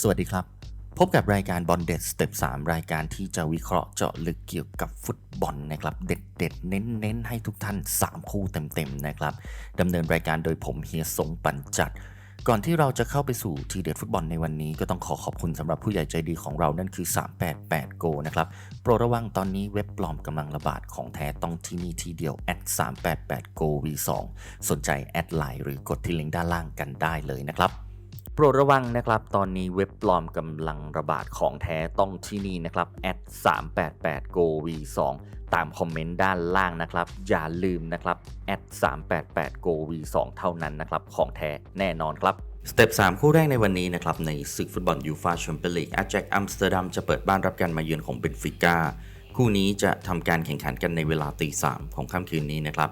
สวัสดีครับ พบกับรายการบอลเด็ดสเต็ป3รายการที่จะวิเคราะห์เจาะลึกเกี่ยวกับฟุตบอลนะครับ เด็ดเด็ดเน้นเน้นให้ทุกท่าน 3 คู่เต็มๆนะครับดำเนินรายการโดยผมเฮียสงปันจัดก่อนที่เราจะเข้าไปสู่ทีเด็ดฟุตบอลในวันนี้ก็ต้องขอขอบคุณสำหรับผู้ใหญ่ใจดีของเรานั่นคือ 388 Go นะครับโปรดระวังตอนนี้เว็บปลอมกำลังระบาดของแท้ต้องที่นี่ทีเดียว 388 Go V2 สนใจแอดไลน์หรือกดที่ลิงก์ด้านล่างกันได้เลยนะครับ โปรดระวังนะครับ ตอนนี้เว็บปลอมกำลังระบาดของแท้ต้องที่นี่นะครับแอด388 go v2 ตามคอมเมนต์ด้านล่างนะครับ อย่าลืมนะครับแอด388 go v2 เท่านั้นนะครับ ของแท้แน่นอนครับสเต็ป3คู่แรกในวันนี้นะครับ ในศึกฟุตบอลยูฟาแชมเปี้ยนลีกอาแจกอัมสเตอร์ดัมจะเปิดบ้านรับการมาเยือนของเบนฟิก้าคู่นี้จะทำการแข่งขันกันในเวลาตีสามของค่ำคืนนี้นะครับ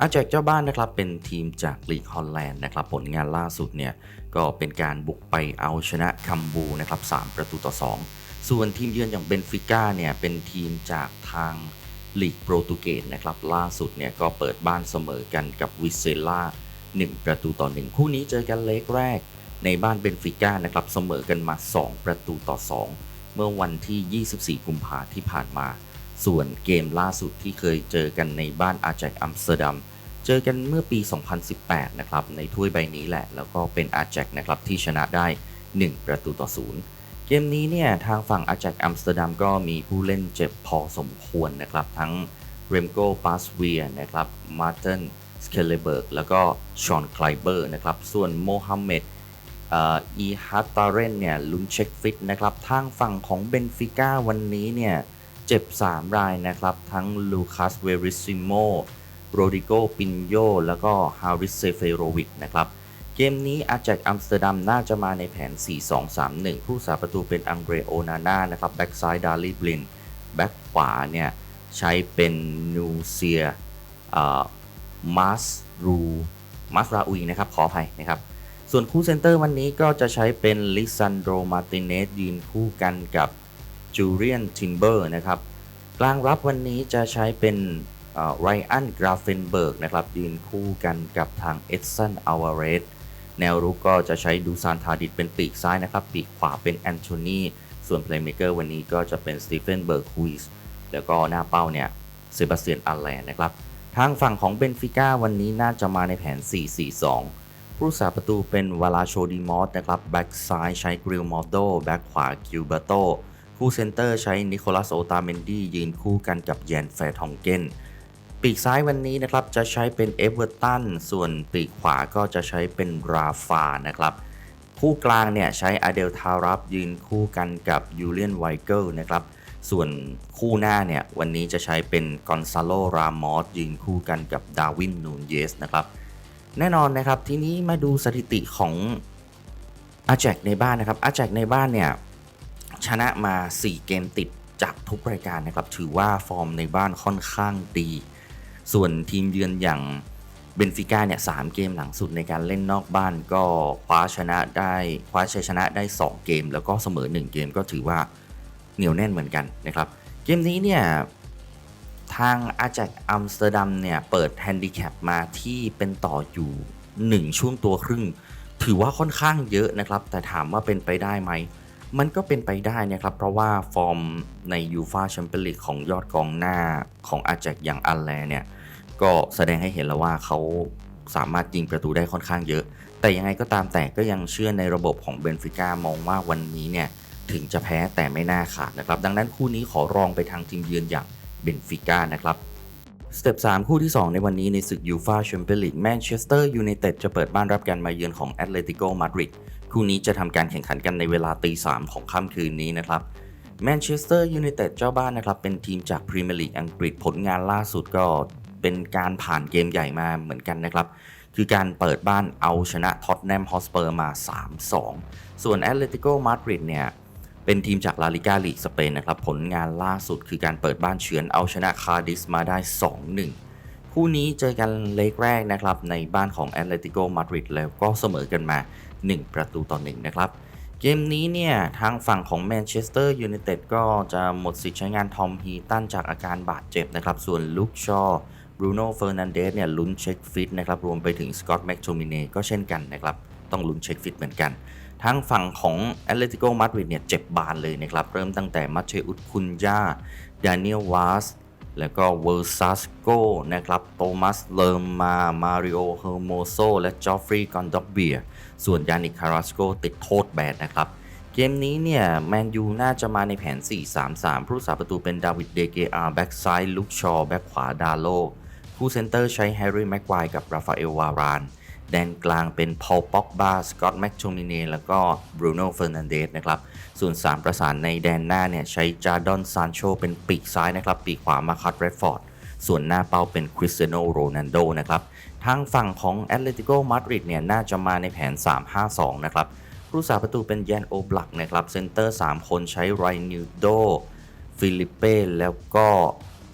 อาแจกเจ้าบ้านนะครับเป็นทีมจากลีกฮอลแลนด์นะครับผลงานล่าสุดเนี่ยก็เป็นการบุกไปเอาชนะคัมบูนะครับ3ประตูต่อ 2 ส่วนทีมเยือนอย่างเบนฟิก้าเนี่ยเป็นทีมจากทางลีกโปรตุเกสนะครับล่าสุดเนี่ยก็เปิดบ้านเสมอกันกับวิเซล่า1 ประตูต่อ 1 คู่นี้เจอกันเล็กแรก ในบ้านเบนฟิก้านะครับเสมอกันมา 2 ประตูต่อ 2 เมื่อวันที่ 24 กุมภาที่ผ่านมา ส่วนเกมล่าสุดที่เคยเจอกันในบ้านอาแจกอัมสเตอร์ดัม เจอกันเมื่อปี 2018 นะครับ ในถ้วยใบนี้แหละ แล้วก็เป็นอาแจกนะครับที่ชนะได้ 1 ประตูต่อ0เกมนี้เนี่ยทางฝั่งอาแจกอัมสเตอร์ดัมก็มีผู้เล่นเจ็บพอสมควรนะครับ ทั้งเรมโก้ปาสเวียนะครับมาร์ตินสเคเลเบิร์กแล้วก็ชอนไคลเบอร์นะครับ ส่วนโมฮัมเหม็ดอีฮัตตาเรนเนี่ยลุ้นเช็คฟิตนะครับ ทางฝั่งของเบนฟิก้าวันนี้เนี่ย เจ็บ 3 รายนะครับ ทั้งลูคัสเวริซิโมโรดิโกปินโยแล้วก็ฮาริสเซเฟโรวิกนะครับ เกมนี้อาแจกอัมสเตอร์ดัมน่าจะมาในแผน 4-2-3-1 ผู้สาประตูเป็นอังเดรโอนาน่านะครับ แบ็กซ้ายดาริบลิน แบ็กขวาเนี่ยใช้เป็นนูเซียมาสรูมาสราอุยนะครับขออภัยนะครับ ส่วนคู่เซนเตอร์วันนี้ก็จะใช้เป็นลิซันโดมาติเนสยืนคู่กันกับ จูเลียนทินเบอร์นะครับกลางรับวันนี้จะใช้เป็นไรอันกราเฟนเบิร์กนะครับยืนคู่กันกับทางเอ s สันอาวาเรสแนวรุกก็จะใช้ดูซานทาดิดเป็นปีกซ้ายนะครับ ปีกขวาเป็นแอนโทนีส่วนเพลย์เม k เกอร์วันนี้ก็จะเป็นสตีเฟนเบิร์กฮุยส์แล้วก็หน้าเป้าเนี่ยเซบาสเตียนอัลแลนนะครับ ทางฝั่งของเบนฟิก้าวันนี้น่าจะมาในแผน 4-4-2 ผู้สาประตูเป็นวาลาโชดีมอสนะครับแบ็กซ้ายใช้กริลมอโดแบ็กขวากิวเบโต คู่เซนเตอร์ใช้นิโคลัสโอตาเมนดี้ยืนคู่กันกับแยนแฟร์ทองเกนปีกซ้ายวันนี้นะครับจะใช้เป็นเอเวอร์ตันส่วนปีกขวาก็จะใช้เป็นราฟานะครับ คู่กลางเนี่ยใช้อเดลทารับยืนคู่กันกับยูเลียนไวเกิลนะครับส่วนคู่หน้าเนี่ยวันนี้จะใช้เป็นกอนซาโลรามอสยืนคู่กันกับดาวินนูนเยสนะครับแน่นอนนะครับทีนี้มาดูสถิติของอาแจกในบ้านนะครับอาแจกในบ้านเนี่ย ชนะมา 4 เกมติดจากทุกรายการนะครับ ถือว่าฟอร์มในบ้านค่อนข้างดี ส่วนทีมเยือนอย่างเบนฟิก้าเนี่ยสเกมหลังสุดในการเล่นนอกบ้านก็คว้าชนะได้คว้าชัยชนะได้ 2 เกม แล้วก็เสมอ 1 เกมก็ถือว่าเหนียวแน่นเหมือนกันนะครับ เกมนี้เนี่ยทางอาแจกอัมสเตอร์ดัมเนี่ยเปิดแฮนดิแคปมาที่เป็นต่ออยู่ 1 ช่วงตัวครึ่ง ถือว่าค่อนข้างเยอะนะครับ แต่ถามว่าเป็นไปได้ไหม มันก็เป็นไปได้นะครับ เพราะว่าฟอร์มในยูฟาแชมเปี้ยนลีกของยอดกองหน้าของอาแจกอย่างอัลแลเนี่ย ก็แสดงให้เห็นแล้วว่าเขาสามารถยิงประตูได้ค่อนข้างเยอะ แต่ยังไงก็ตามแต่ก็ยังเชื่อในระบบของเบนฟิก้ามองว่าวันนี้เนี่ย ถึงจะแพ้แต่ไม่น่าขาดนะครับ ดังนั้นคู่นี้ขอรองไปทางทีมเยือนอย่างเบนฟิก้านะครับสเต็ป3คู่ที่ 2 ในวันนี้ในศึกยูฟาแชมเปี้ยนลีกแมนเชสเตอร์ยูไนเต็ดจะเปิดบ้านรับการมาเยือนของแอตเลติโกมาดริด คู่นี้จะทำการแข่งขันกันในเวลาตีสามของค่ำคืนนี้นะครับแมนเชสเตอร์ยูไนเต็ดเจ้าบ้านนะครับเป็นทีมจากพรีเมียร์ลีกอังกฤษผลงานล่าสุดก็เป็นการผ่านเกมใหญ่มาเหมือนกันนะครับ คือการเปิดบ้านเอาชนะท็อตแนมฮอสเปอร์มา 3-2 ส่วนแอตเลติโกมาดริดเนี่ยเป็นทีมจากลาลิกาลีกสเปนนะครับ ผลงานล่าสุดคือการเปิดบ้านเฉือนเอาชนะคาร์ดิสมาได้ 2-1 คู่นี้เจอกันเล็กแรกนะครับในบ้านของแอตเลติโกมาดริดแล้วก็เสมอกันมา 1 ประตูต่อ1นะครับเกมนี้เนี่ยทางฝั่งของแมนเชสเตอร์ยูไนเต็ดก็จะหมดสิทธิ์ใช้งานทอมฮีตันจากอาการบาดเจ็บนะครับ ส่วนลุคชอบรูโน่เฟอร์นันเดสเนี่ยลุ้นเช็คฟิตนะครับ รวมไปถึงสกอตแม็กโทมิเน่ก็เช่นกันนะครับ ต้องลุ้นเช็คฟิตเหมือนกัน ทางฝั่งของแอตเลติโกมาดริดเนี่ยเจ็บบานเลยนะครับ เริ่มตั้งแต่มัตเชอุสคุนยาดานิเอลวาส แล้วก็เวอร์ซัสโกนะครับ โตมัส เลอร์มา มาริโอ เฮอร์โมโซ และจอฟฟรีย์ กอนดอกเบีย ส่วนยานิคาราสโกติดโทษแบนนะครับ เกมนี้เนี่ย แมนยูน่าจะมาในแผน 4-3-3 ผู้สาประตูเป็นดาวิด เดเกอาแบ็กซ้าย ลุกชอ แบ็กขวา ดาโลคู่เซนเตอร์ใช้แฮร์รี่ แม็กควายกับราฟาเอล วาราน แดนกลางเป็นพอลป็อกบาสกอตแม็กโชมิเนแล้วก็บรูโน่เฟอร์นันเดสนะครับ ส่วน 3 ประสานในแดนหน้าเนี่ยใช้จาร์ดอนซานโชเป็นปีกซ้ายนะครับ ปีกขวามาคัตเรดฟอร์ด ส่วนหน้าเป้าเป็นคริสเตียโนโรนันโดนะครับ ทางฝั่งของแอตเลติโกมาดริดเนี่ยน่าจะมาในแผน 3-5-2 นะครับผู้สาประตูเป็นแยนโอบลักนะครับ เซนเตอร์ 3 คนใช้ไรนิวโดฟิลิปเป้แล้วก็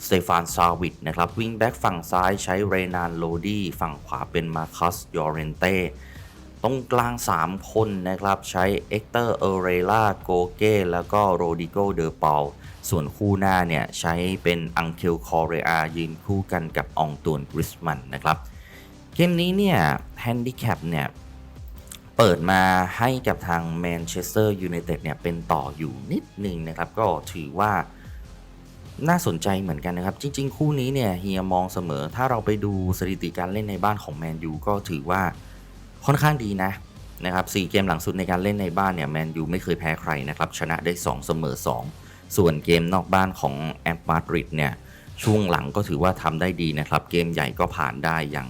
สเตฟานซาวิดนะครับวิงแบ็กฝั่งซ้ายใช้เรนานโลดี้ฝั่งขวาเป็นมาคัสยอเรนเต้ตรงกลาง 3 คนนะครับ ใช้เอ็กเตอร์เอเรล่าโกเก้แล้วก็โรดิโกเดอเปาส่วนคู่หน้าเนี่ย ใช้เป็นอังเคลคอเรอายืนคู่กันกับอองตวนกริสมันนะครับ เกมนี้เนี่ย แฮนดิแคปเนี่ย เปิดมาให้กับทางแมนเชสเตอร์ยูไนเต็ดเนี่ย เป็นต่ออยู่นิดหนึ่งนะครับ ก็ถือว่า น่าสนใจเหมือนกันนะครับ จริง ๆ คู่นี้เนี่ยเฮียมองเสมอ ถ้าเราไปดูสถิติการเล่นในบ้านของแมนยูก็ถือว่าค่อนข้างดีนะนะครับ4เกมหลังสุดในการเล่นในบ้านเนี่ยแมนยูไม่เคยแพ้ใครนะครับชนะได้ 2 เสมอ 2 ส่วนเกมนอกบ้านของแอมมาดริดเนี่ยช่วงหลังก็ถือว่าทำได้ดีนะครับ เกมใหญ่ก็ผ่านได้อย่าง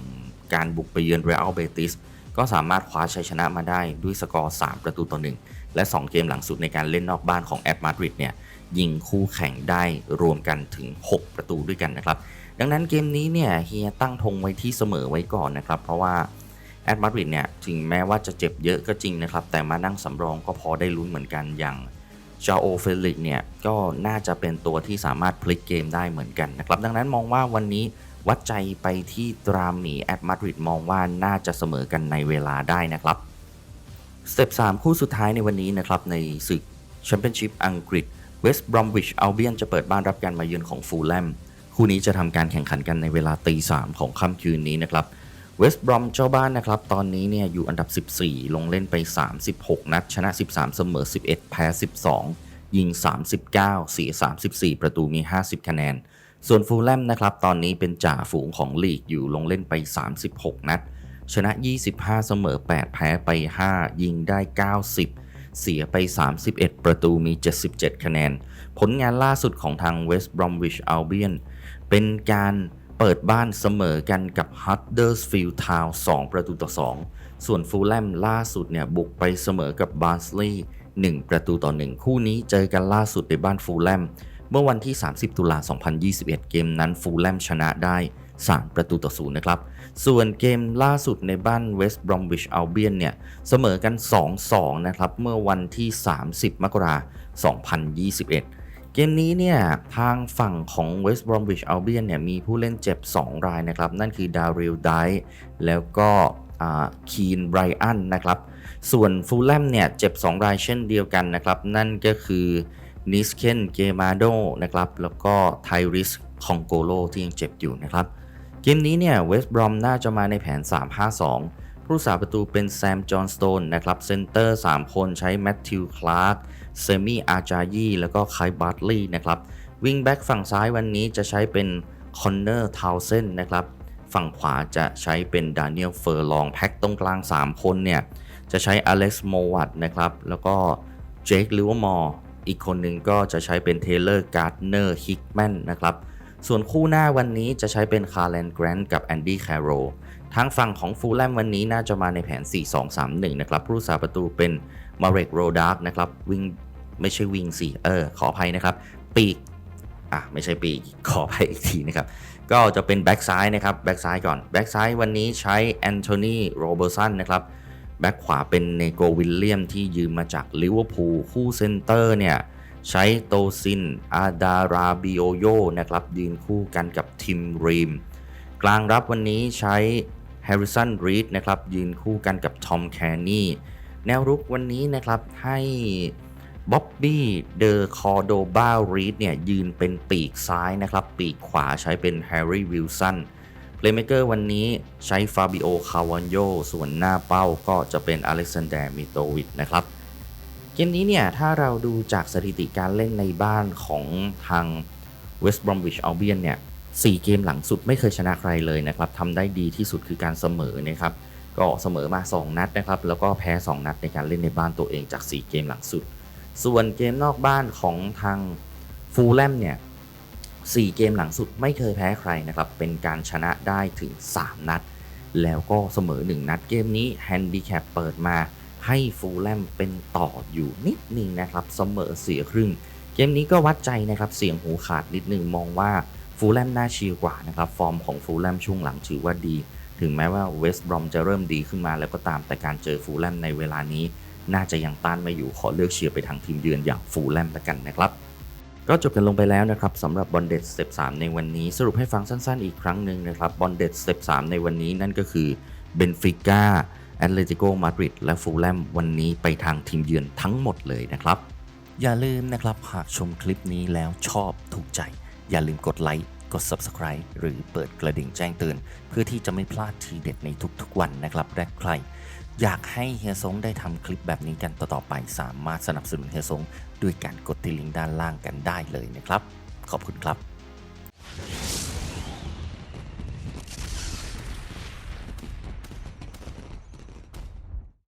การบุกไปเยือนเรอัลเบติสก็สามารถคว้าชัยชนะมาได้ด้วยสกอร์ 3 ประตูต่อ1 และ 2 เกมหลังสุดในการเล่นนอกบ้านของแอตมาดริดเนี่ยยิงคู่แข่งได้รวมกันถึง 6 ประตูด้วยกันนะครับ ดังนั้นเกมนี้เนี่ยเฮียตั้งธงไว้ที่เสมอไว้ก่อนนะครับ เพราะว่าแอตมาดริดเนี่ยถึงแม้ว่าจะเจ็บเยอะก็จริงนะครับ แต่มานั่งสำรองก็พอได้ลุ้นเหมือนกันอย่างจาโอเฟลิกเนี่ยก็น่าจะเป็นตัวที่สามารถพลิกเกมได้เหมือนกันนะครับ ดังนั้นมองว่าวันนี้วัดใจไปที่ตรามีแอตมาดริดมองว่าน่าจะเสมอกันในเวลาได้นะครับ สเต็ป3คู่สุดท้ายในวันนี้นะครับในศึกแชมเปี้ยนชิพอังกฤษเวสต์บรอมวิชอัลเบียนจะเปิดบ้านรับการมาเยือนของฟูลแลมคู่นี้จะทำการแข่งขันกันในเวลาตีสามของค่ำคืนนี้นะครับเวสต์บรอมเจ้าบ้านนะครับ ตอนนี้เนี่ยอยู่อันดับ 14 ลงเล่นไป 36 นัด ชนะ 13 เสมอ 11 แพ้ 12 ยิง 39 เสีย 34 ประตูมี 50 คะแนน ส่วนฟูลแลมนะครับ ตอนนี้เป็นจ่าฝูงของลีกอยู่ลงเล่นไป 36 นัด ชนะ 25 เสมอ 8 แพ้ไป 5 ยิงได้ 90 เสียไป 31 ประตูมี 77 คะแนน ผลงานล่าสุดของทาง West Bromwich Albion เป็นการเปิดบ้านเสมอกันกับ Huddersfield Town 2 ประตูต่อ 2 ส่วนฟูลแลมล่าสุดเนี่ยบุกไปเสมอกับ Barnsley 1 ประตูต่อ 1 คู่นี้เจอกันล่าสุดในบ้านฟูลแลมเมื่อวันที่ 30 ตุลา 2021 เกมนั้นฟูลแลมชนะได้ 3 ประตูต่อศูนย์นะครับ ส่วนเกมล่าสุดในบ้าน West Bromwich Albion เนี่ย เสมอกัน 2-2 นะครับ เมื่อวันที่ 30 มกราคม 2021เกมนี้เนี่ยทางฝั่งของ West Bromwich Albion เนี่ยมีผู้เล่นเจ็บ 2 รายนะครับ นั่นคือดาริลไดแล้วก็คีนไบรอันนะครับ ส่วนฟูลแลมเนี่ยเจ็บ 2 รายเช่นเดียวกันนะครับ นั่นก็คือนิสเคนเกมาโดนะครับ แล้วก็ไทริสคองโกโลที่ยังเจ็บอยู่นะครับ เกมนี้เนี่ยเวสต์บรอมน่าจะมาในแผน 3-5-2 ผู้สาประตูเป็นแซม จอห์นสโตนนะครับ เซนเตอร์ 3 คนใช้แมทธิว คลาร์ก เซมี่ อาจายีแล้วก็ไคบัตลีย์นะครับ วิงแบ็กฝั่งซ้ายวันนี้จะใช้เป็นคอนเนอร์ ทาวเซนนะครับ ฝั่งขวาจะใช้เป็นดานิเอล เฟอร์ลอง แพ็กตรงกลาง 3 คนเนี่ย จะใช้อเล็กซ์ โมวัตนะครับ แล้วก็เจคลิเวอร์มอร์ อีกคนหนึ่งก็จะใช้เป็นเทเลอร์ การ์ดเนอร์ ฮิกแมนนะครับ ส่วนคู่หน้าวันนี้จะใช้เป็นคาร์แลนแกรนต์กับแอนดี้แคโรทางฝั่งของฟูลแลมวันนี้น่าจะมาในแผน 4-2-3-1 นะครับ ผู้สาประตูเป็นมาเรกโรดาร์กนะครับ วิ่งไม่ใช่วิ่งสิเออ ขออภัยนะครับ ปีก อะ ไม่ใช่ปีก ขออภัยอีกทีนะครับ ก็จะเป็นแบ็กซ้ายนะครับ แบ็กซ้ายก่อน แบ็กซ้ายวันนี้ใช้แอนโทนีโรเบอร์สันนะครับ แบ็กขวาเป็นเนโกวิลเลียมที่ยืมมาจากลิเวอร์พูล คู่เซนเตอร์เนี่ย ใช้โตซิน อาดาราบิโอโยนะครับยืนคู่กันกับทิมรีม กลางรับวันนี้ใช้แฮร์ริสันรีดนะครับยืนคู่กันกับทอมแคนนี่แนวรุกวันนี้นะครับให้บ๊อบบี้เดอคอโดบารีดเนี่ยยืนเป็นปีกซ้ายนะครับ ปีกขวาใช้เป็นแฮร์รี่วิลสันเพเลเมเกอร์วันนี้ใช้ฟาบิโอคาวานโยส่วนหน้าเป้าก็จะเป็นอเล็กซานเดร์มิโตวิชนะครับ เกมนี้เนี่ยถ้าเราดูจากสถิติการเล่นในบ้านของทาง West Bromwich Albion เนี่ย4เกมหลังสุดไม่เคยชนะใครเลยนะครับทำได้ดีที่สุดคือการเสมอนะครับก็เสมอมา 2 นัดนะครับแล้วก็แพ้ 2 นัดในการเล่นในบ้านตัวเองจาก 4 เกมหลังสุด ส่วนเกมนอกบ้านของทางฟูลแลมเนี่ย4เกมหลังสุดไม่เคยแพ้ใครนะครับเป็นการชนะได้ถึง 3 นัด แล้วก็เสมอ 1 นัดเกมนี้แฮนดิแคปเปิดมา ให้ฟูลแลมเป็นต่ออยู่นิดนึงนะครับเสมอเสียครึ่ง เกมนี้ก็วัดใจนะครับเสียงหูขาดนิดนึงมองว่าฟูลแลมน่าเชิลกว่านะครับฟอร์มของฟูลแลมช่วงหลังถือว่าดี ถึงแม้ว่าเวสต์บรอมจะเริ่มดีขึ้นมาแล้วก็ตามแต่การเจอฟูลแลมในเวลานี้ น่าจะยังต้านไม่อยู่ขอเลือกเชียร์ไปทางทีมเยือนอย่างฟูลแลมละกันนะครับก็จบกันลงไปแล้วนะครับสำหรับบอลเด็ดสเต็ป3ในวันนี้ สรุปให้ฟังสั้นๆอีกครั้งหนึ่งนะครับบอลเด็ดสเต็ป3ในวันนี้นั่นก็คือเบนฟิก้า แอตเลติโกมาดริดและฟูลแลมวันนี้ไปทางทีมเยือนทั้งหมดเลยนะครับ อย่าลืมนะครับ หากชมคลิปนี้แล้วชอบถูกใจ อย่าลืมกดไลค์กด Subscribe หรือเปิดกระดิ่งแจ้งเตือน เพื่อที่จะไม่พลาดทีเด็ดในทุกๆวันนะครับและใคร อยากให้เฮียซงได้ทำคลิปแบบนี้กันต่อๆไปสามารถสนับสนุนเฮียซงด้วยการกดที่ลิงก์ด้านล่างกันได้เลยนะครับ ขอบคุณครับ